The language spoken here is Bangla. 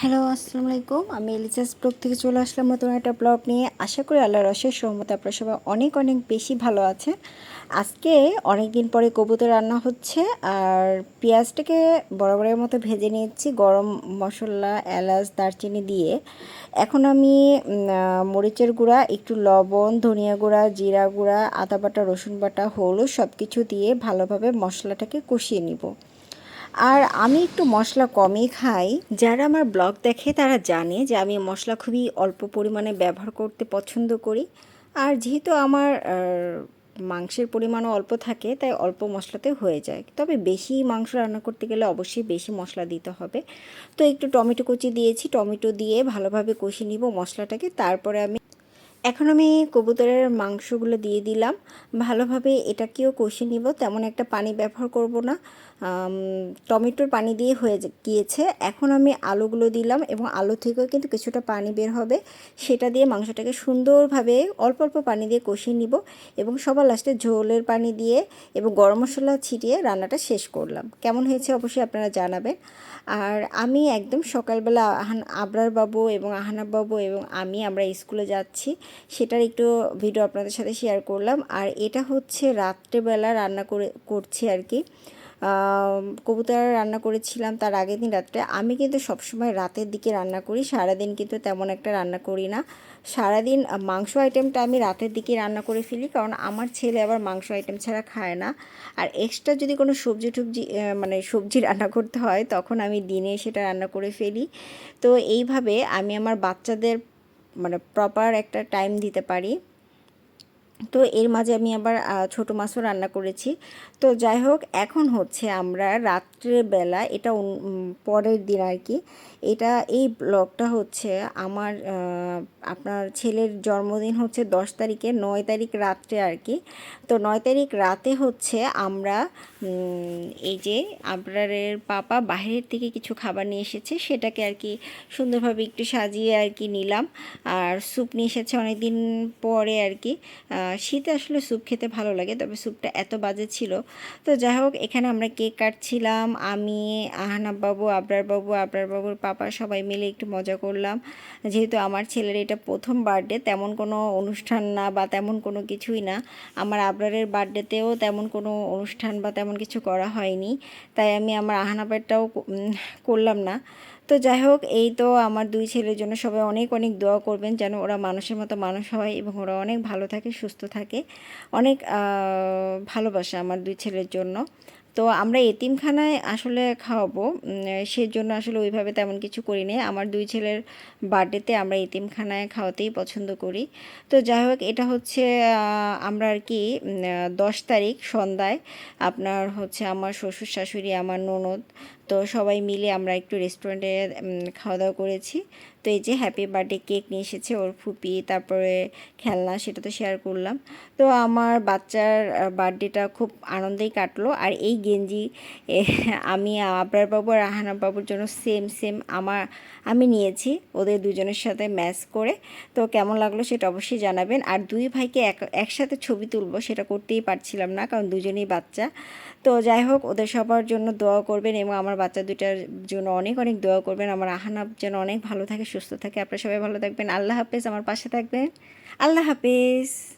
হ্যালো, আসসালামু আলাইকুম। আমি এলিজাস ব্লগ থেকে চলে আসলাম নতুন একটা ব্লগ নিয়ে। আশা করি আল্লাহর অশেষ সহমতে আপনারা সবাই অনেক অনেক বেশি ভালো আছেন। আজকে অনেক দিন পরে কবুতর রান্না হচ্ছে, আর পেঁয়াজটাকে বরাবরের মতো ভেজে নিয়েছি, গরম মশলা, এলাচ, দারচিনি দিয়ে। এখন আমি মরিচের গুঁড়া, একটু লবণ, ধনিয়া গুঁড়া, জিরা গুঁড়া, আদা বাটা, রসুন বাটা, হলুদ সব কিছু দিয়ে ভালোভাবে মশলাটাকে কষিয়ে নিব। আর আমি একটু মশলা কমই খাই। যারা আমার ব্লগ দেখে তারা জানে যে আমি মশলা খুবই অল্প পরিমাণে ব্যবহার করতে পছন্দ করি। আর যেহেতু আমার মাংসের পরিমাণও অল্প থাকে, তাই অল্প মশলাতে হয়ে যায়। তবে বেশি মাংস রান্না করতে গেলে অবশ্যই বেশি মশলা দিতে হবে। তো একটু টমেটো কুচি দিয়েছি। টমেটো দিয়ে ভালোভাবে কষিয়ে নিব মশলাটাকে। তারপরে আমি এখন আমি কবুতরের মাংসগুলো দিয়ে দিলাম। ভালোভাবে এটাকেও কষে নিব। তেমন একটা পানি ব্যবহার করব না। টমেটোর পানি দিয়ে হয়ে গিয়েছে। এখন আমি আলুগুলো দিলাম এবং আলু থেকেও কিন্তু কিছুটা পানি বের হবে। সেটা দিয়ে মাংসটাকে সুন্দরভাবে অল্প অল্প পানি দিয়ে কষিয়ে নিব এবং সবার লাস্টে ঝোলের পানি দিয়ে এবং গরম মশলা ছিটিয়ে রান্নাটা শেষ করলাম। কেমন হয়েছে অবশ্যই আপনারা জানাবেন। আর আমি একদম সকালবেলা আহান আবরার বাবু এবং আহানাব বাবু এবং আমি আমরা স্কুলে যাচ্ছি। সেটার একটু ভিডিও আপনাদের সাথে শেয়ার করলাম। আর এটা হচ্ছে রাত্রেবেলা রান্না করে, করছি আর কি। কবুতর রান্না করেছিলাম তার আগের দিন রাত্রে। আমি কিন্তু সবসময় রাতের দিকে রান্না করি, সারাদিন কিন্তু তেমন একটা রান্না করি না। সারাদিন মাংস আইটেমটা আমি রাতের দিকে রান্না করে ফেলি, কারণ আমার ছেলে আবার মাংস আইটেম ছাড়া খায় না। আর এক্সট্রা যদি কোনো সবজি টুবজি মানে সবজি রান্না করতে হয়, তখন আমি দিনে সেটা রান্না করে ফেলি। তো এইভাবে আমি আমার বাচ্চাদের মানে প্রপার একটা টাইম দিতে পারি। তো এর মাঝে আমি আবার ছোটো মাছও রান্না করেছি। তো যাই হোক, এখন হচ্ছে আমরা রাত্রেবেলা, এটা পরের দিন আর কি, এটা এই ব্লগটা হচ্ছে আমার আপনার ছেলের জন্মদিন হচ্ছে দশ তারিখে, নয় তারিখ রাত্রে আর কি। তো নয় তারিখ রাতে হচ্ছে আমরা এই যে আবরারের পাপা বাহিরের থেকে কিছু খাবার নিয়ে এসেছে, সেটাকে আর কি সুন্দরভাবে একটু সাজিয়ে আর কি নিলাম। আর স্যুপ নিয়ে এসেছে অনেকদিন পরে আর কি শীতে আসলে স্যুপ খেতে ভালো লাগে, তবে স্যুপটা এত বাজে ছিল। তো যাই হোক, এখানে আমরা কেক কাটছিলাম, আমি, আহনাব বাবু, আবরার বাবু, আবরার বাবুর পাপা সবাই মিলে একটু মজা করলাম। যেহেতু আমার ছেলের এটা প্রথম বার্থডে, তেমন কোনো অনুষ্ঠান না বা তেমন কোনো কিছুই না। আমার আবরারের বার্থডেতেও তেমন কোনো অনুষ্ঠান বা তেমন কিছু করা হয়নি। তাই আমি আমার আহানাবারটাও করলাম না। তো যাই হোক, এই তো আমার দুই ছেলের জন্য সবাই অনেক অনেক দোয়া করবেন যেন ওরা মানুষের মতো মানুষ হয় এবং ওরা অনেক ভালো থাকে, সুস্থ থাকে। অনেক ভালোবাসা আমার দুই ছেলের জন্য। তো আমরা এতিমখানায় আসলে খাওয়াবো। সেজন্য আসলে ওইভাবে তেমন কিছু করি নি আমার দুই ছেলের বার্থডেতে আমরা এতিমখানায় খাওয়াতেই পছন্দ করি। তো যাই হোক, এটা হচ্ছে আমরা আর কি দশ তারিখ সন্ধ্যায় আপনার হচ্ছে আমার শ্বশুর শাশুড়ি, আমার ননদ তো সবাই মিলে আমরা একটু রেস্টুরেন্টে খাওয়া দাওয়া করেছি। তো এই যে হ্যাপি বার্থডে কেক নিয়ে এসেছে ওর ফুপি, তারপরে খেলনা সেটা তো শেয়ার করলাম। তো আমার বাচ্চার বার্থডেটা খুব আনন্দেই কাটলো। আর এই গেঞ্জি আমি আবরার বাবু আর রাহানা বাবুর জন্য সেম সেম আমার, আমি নিয়েছি। ওদের দুজনের সাথে ম্যাচ করে। তো কেমন লাগল সেটা অবশ্যই জানাবেন। আর দুই ভাইকে এক, একসাথে ছবি তুলবো সেটা করতেই পারছিলাম না, কারণ দুজনেই বাচ্চা। তো যাই হোক, ওদের সবার জন্য দোয়া করবেন এবং আমার বাচ্চা দুটার জন্য অনেক অনেক দোয়া করবেন। আমার আহানাব যেন অনেক ভালো থাকে, সুস্থ থাকে। আপনারা সবাই ভালো থাকবেন। আল্লাহ হাফেজ। আমার পাশে থাকবেন। আল্লাহ হাফেজ।